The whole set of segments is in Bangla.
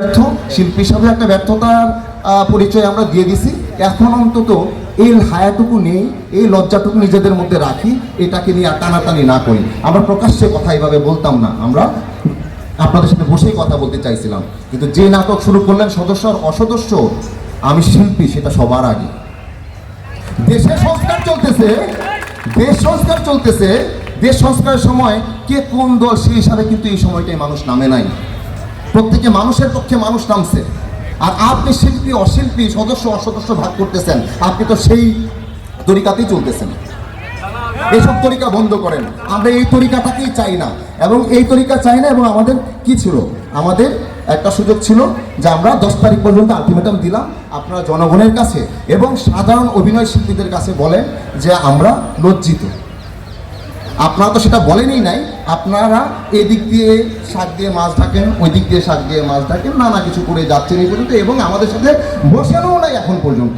ব্যর্থ, শিল্পী হিসাবে একটা ব্যর্থতার পরিচয় আমরা দিয়ে দিছি। এখন অন্তত এই হায়াটুকু নেই, এই লজ্জাটুকু নিজেদের মধ্যে রাখি, এটাকে নিয়ে টানাটানি না করি। আমরা প্রকাশ্যে কথা এইভাবে বলতাম না। আমরা আপনাদের সাথে বসেই কথা বলতে চাইছিলাম। কিন্তু যে নাটক শুরু করলেন সদস্য আর অসদস্য, আমি শিল্পী, সেটা সবার আগে। দেশে সংস্কার চলতেছে, দেশ সংস্কার চলতেছে। দেশ সংস্কারের সময় কে কোন দল সেই হিসাবে কিন্তু এই সময়টাই মানুষ নামে নাই। প্রত্যেকে মানুষের পক্ষে মানুষ নামছে। আর আপনি শিল্পী, অশিল্পী, সদস্য, অসদস্য ভাগ করতেছেন। আপনি তো সেই তরিকাতেই চলতেছেন। এসব তরিকা বন্ধ করেন। আমরা এই তরিকাটাকেই চাই না। এবং এই তরিকা চাই না, এবং আমাদের কি ছিল? আমাদের একটা সুযোগ ছিল যে আমরা দশ তারিখ পর্যন্ত আলটিমেটাম দিলাম আপনারা জনগণের কাছে এবং সাধারণ অভিনয় শিল্পীদের কাছে বলেন যে আমরা লজ্জিত। আপনারা তো সেটা বলেনই নাই। আপনারা এদিক দিয়ে শাক দিয়ে মাছ ঢাকেন ওই দিক দিয়ে শাক দিয়ে মাছ ঢাকেন, নানা কিছু করে যাচ্ছেন এই পর্যন্ত এবং আমাদের সাথে বসেনও নাই এখন পর্যন্ত।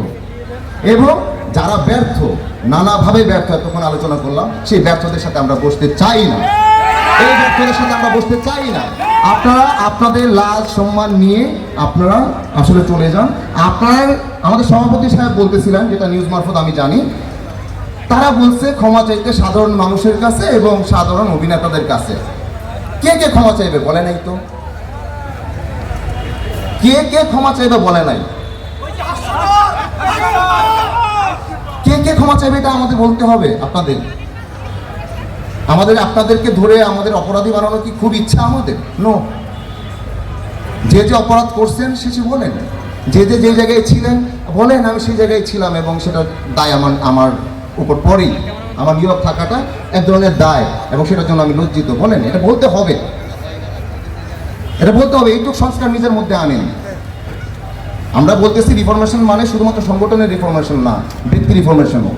এবং যারা ব্যর্থ, নানাভাবে ব্যর্থ তখন আলোচনা করলাম, সেই ব্যর্থদের সাথে আমরা বসতে চাই না। এই ব্যর্থদের সাথে আমরা বসতে চাই না। আপনারা আপনাদের লাজ সম্মান নিয়ে আপনারা আসলে চলে যান। আপনার, আমাদের সভাপতি সাহেব বলতেছিলেন, যেটা নিউজ মারফত আমি জানি তারা বলছে, ক্ষমা চাইতে সাধারণ মানুষের কাছে এবং সাধারণ অভিনেতাদের কাছে। কে কে ক্ষমা চাইবে বলে নাই তো? কে কে ক্ষমা চাইবে বলে নাই? কে কে ক্ষমা চাইবে এটা আমাদের বলতে হবে আপনাদের। আমাদের আপনাদেরকে ধরে আমাদের অপরাধী বানানো কি খুব ইচ্ছা আমাদের? নো যে যে অপরাধ করছেন, সে সে বলেন। যে যে যে জায়গায় ছিলেন, বলেন আমি সেই জায়গায় ছিলাম এবং সেটা দায় আমার আমার উপর পরেই আমার নীরব থাকাটা এক ধরনের দায় এবং সেটার জন্য আমি লজ্জিত, বলেন, এটা বলতে হবে। এটা বলতে হবে, এইটুকু সংস্কার নিজের মধ্যে আনেন। আমরা বলতেছি রিফরমেশন মানে শুধুমাত্র সংগঠনের রিফরমেশন না, ব্যক্তি রিফরমেশনও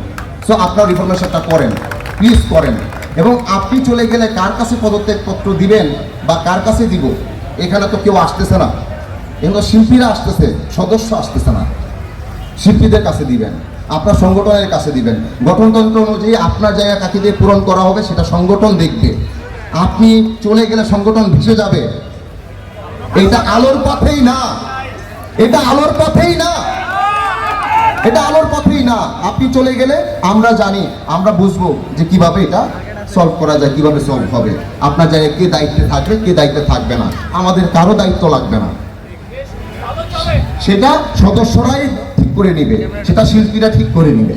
সো আপনার রিফরমেশনটা করেন প্লিজ করেন। এবং আপনি চলে গেলে কার কাছে পদত্যাগ পত্র দিবেন বা কার কাছে দিব, এখানে তো কেউ আসতেছে না। এগুলো শিল্পীরা আসতেছে, সদস্য আসতেছে না। শিল্পীদের কাছে দিবেন, আপনার সংগঠনের কাছে দিবেন। গঠনতন্ত্র অনুযায়ী আপনার জায়গা কাকে দিয়ে পূরণ করা হবে সেটা সংগঠন দেখবে। আপনি চলে গেলে সংগঠন ভেসে যাবে। এটা আলোর পথেই না। এটা আলোর পথেই না। এটা আলোর পথেই না। আপনি চলে গেলে আমরা জানি, আমরা বুঝব যে কীভাবে এটা সলভ করা যায়, কীভাবে সলভ হবে। আপনার জায়গায় কে দায়িত্বে থাকবে, কে দায়িত্বে থাকবে না। আমাদের কারও দায়িত্ব লাগবে না। সেটা সদস্যরাই করে নিবে, সেটা শিল্পীরা ঠিক করে নিবে।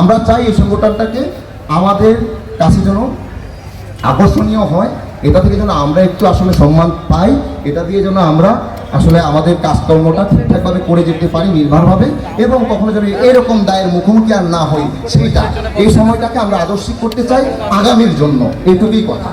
আমরা চাই এই সংগঠনটাকে আমাদের কাছে যেন আকর্ষণীয় হয়, এটা থেকে যেন আমরা একটু আসলে সম্মান পাই, এটা দিয়ে যেন আমরা আসলে আমাদের কাজকর্মটা ঠিকঠাকভাবে করে যেতে পারি নির্ভরভাবে এবং কখনো যেন এরকম দায়ের মুখোমুখি আর না হই, সেইটা। এই সময়টাকে আমরা আদর্শিক করতে চাই আগামীর জন্য এইটুকুই কথা।